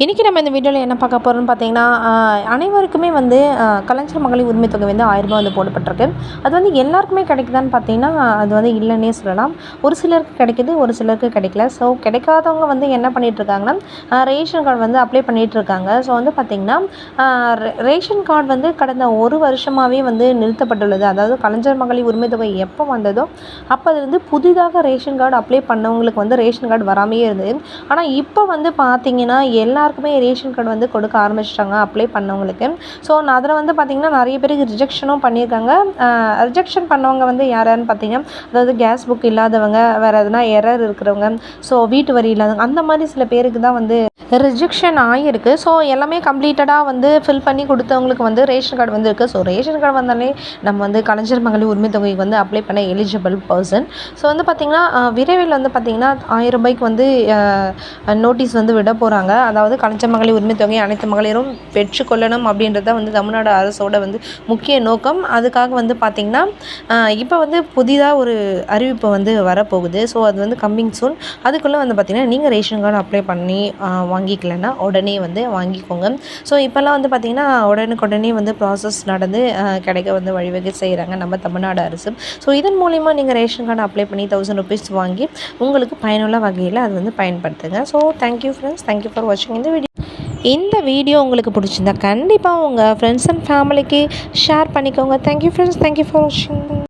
இன்றைக்கி நம்ம இந்த வீடியோவில் என்ன பார்க்க போகிறோம்னு பார்த்தீங்கன்னா அனைவருக்குமே வந்து கலைஞர் மகளிர் உரிமை தொகை வந்து ஆயிரம் வந்து போடப்பட்டிருக்கு. அது வந்து எல்லாருக்குமே கிடைக்குதான்னு பார்த்தீங்கன்னா அது வந்து இல்லைன்னே சொல்லலாம். ஒரு சிலருக்கு கிடைக்குது ஒரு சிலருக்கு கிடைக்கல. ஸோ கிடைக்காதவங்க வந்து என்ன பண்ணிட்டு இருக்காங்கன்னா ரேஷன் கார்டு வந்து அப்ளை பண்ணிட்டு இருக்காங்க ஸோ வந்து பார்த்திங்கன்னா ரே- ரேஷன் கார்டு வந்து கடந்த ஒரு வருஷமாகவே வந்து நிறுத்தப்பட்டுள்ளது. அதாவது கலைஞர் மகளிர் உரிமை தொகை எப்போ வந்ததோ அப்போ அதுலேருந்து புதிதாக ரேஷன் கார்டு அப்ளை பண்ணவங்களுக்கு வந்து ரேஷன் கார்டு வராமையே இருந்தது. ஆனால் இப்போ வந்து பார்த்தீங்கன்னா எல்லாருக்குமே ரேஷன் கார்டு வந்து கொடுக்க ஆரம்பிச்சிட்டாங்க அப்ளை பண்ணவங்களுக்கு. ஸோ அதில் வந்து பார்த்திங்கன்னா நிறைய பேருக்கு ரிஜெக்ஷனும் பண்ணியிருக்காங்க. ரிஜெக்ஷன் பண்ணவங்க வந்து யாரான்னு பார்த்தீங்கன்னா அதாவது கேஸ் புக் இல்லாதவங்க வேறு எதுனா எரர் இருக்கிறவங்க. ஸோ வீட்டு வரி இல்லாதவங்க அந்த மாதிரி சில பேருக்கு தான் வந்து ரிஜெக்ஷன் ஆகியிருக்கு ஸோ எல்லாமே கம்ப்ளீட்டடாக வந்து ஃபில் பண்ணி கொடுத்தவங்களுக்கு வந்து ரேஷன் கார்டு வந்து இருக்குது ஸோ ரேஷன் கார்டு வந்தாலே நம்ம வந்து கலைஞர் மகளிர் உரிமை தொகைக்கு வந்து அப்ளை பண்ண எலிஜிபிள் பர்சன் ஸோ வந்து பார்த்திங்கன்னா விரைவில் வந்து பார்த்திங்கன்னா ஆயிரம் ரூபாய்க்கு வந்து நோட்டீஸ் வந்து விட போகிறாங்க அதாவது கலைஞர் மகளிர் உரிமை தொகை அனைத்து மகளிரும் பெற்றுக்கொள்ளணும் அப்படின்றத வந்து தமிழ்நாடு அரசோட வந்து முக்கிய நோக்கம். அதுக்காக வந்து பார்த்திங்கன்னா இப்போ வந்து புதிதாக ஒரு அறிவிப்பு வந்து வரப்போகுது. ஸோ அது வந்து கம்மிங் சூன் அதுக்குள்ளே வந்து பார்த்திங்கன்னா நீங்கள் ரேஷன் கார்டு அப்ளை பண்ணி வாங்கிக்கலன்னா உடனே வந்து வாங்கிக்கோங்க. ஸோ இப்போல்லாம் வந்து பார்த்திங்கன்னா உடனுக்குடனே வந்து ப்ராசஸ் நடந்து கிடைக்க வந்து வழிவகை செய்கிறாங்க நம்ம தமிழ்நாடு அரசு. ஸோ இதன் மூலிமா நீங்கள் ரேஷன் கார்டு அப்ளை பண்ணி தௌசண்ட் ருபீஸ் வாங்கி உங்களுக்கு பயனுள்ள வகையில் அது வந்து பயன்படுத்துங்க. So thank you friends thank you for வாட்சிங் இந்த வீடியோ இந்த வீடியோ உங்களுக்கு பிடிச்சிருந்தா கண்டிப்பாக உங்கள் ஃப்ரெண்ட்ஸ் அண்ட் ஃபேமிலிக்கு ஷேர் பண்ணிக்கோங்க. Thank you friends thank you for வாட்சிங்